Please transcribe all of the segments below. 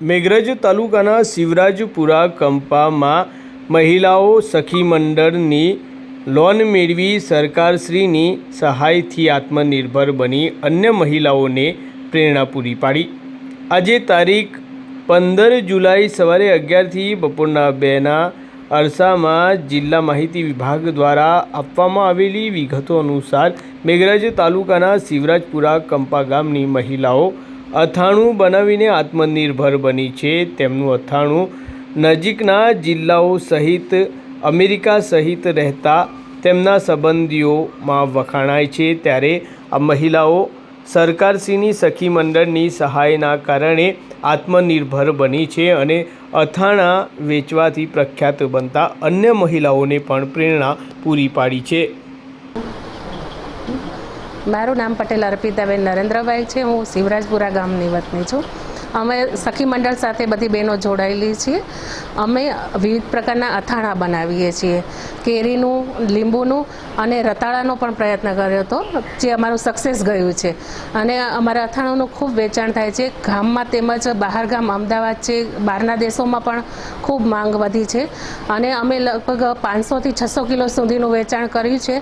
મેઘરજ તાલુકાના શિવરાજપુરા કંપામાં મહિલાઓ સખી મંડળની લોન મેળવી સરકારશ્રીની સહાયથી આત્મનિર્ભર બની અન્ય મહિલાઓને પ્રેરણા પૂરી પાડી. આજે તારીખ પંદર જુલાઈ સવારે અગિયારથી બપોરના બેના અરસામાં જિલ્લા માહિતી વિભાગ દ્વારા આપવામાં આવેલી વિગતો અનુસાર મેઘરજ તાલુકાના શિવરાજપુરા કંપા ગામની મહિલાઓ અથાણું બનાવીને આત્મનિર્ભર બની છે. તેમનું અથાણું નજીકના જિલ્લાઓ સહિત અમેરિકા સહિત રહેતા તેમના સંબંધીઓમાં વખાણાય છે. ત્યારે આ મહિલાઓ સરકારશ્રીની સખી મંડળની સહાયના કારણે આત્મનિર્ભર બની છે અને અથાણા વેચવાથી પ્રખ્યાત બનતા અન્ય મહિલાઓને પણ પ્રેરણા પૂરી પાડી છે. મારું નામ પટેલ અર્પિતાબેન નરેન્દ્રભાઈ છે. હું શિવરાજપુરા ગામની વતની છું. અમે સખી મંડળ સાથે બધી બહેનો જોડાયેલી છીએ. અમે વિવિધ પ્રકારના અથાણાં બનાવીએ છીએ. કેરીનું, લીંબુનું અને રતાળાનો પણ પ્રયત્ન કર્યો હતો, જે અમારું સક્સેસ ગયું છે. અને અમારા અથાણાનું ખૂબ વેચાણ થાય છે. ગામમાં તેમજ બહાર ગામ અમદાવાદ છે, બહારના દેશોમાં પણ ખૂબ માંગ વધી છે. અને અમે લગભગ પાંચસોથી છસો કિલો સુધીનું વેચાણ કર્યું છે.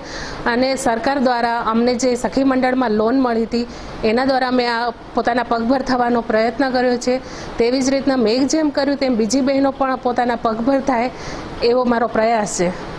અને સરકાર દ્વારા અમને જે સખી મંડળમાં લોન મળી હતી, એના દ્વારા અમે આ પોતાના પગભર થવાનો પ્રયત્ન કર્યો છે. તેવી જ રીતના મેં જેમ કર્યું તેમ બીજી બહેનો પણ પોતાના પગભર થાય એવો મારો પ્રયાસ છે.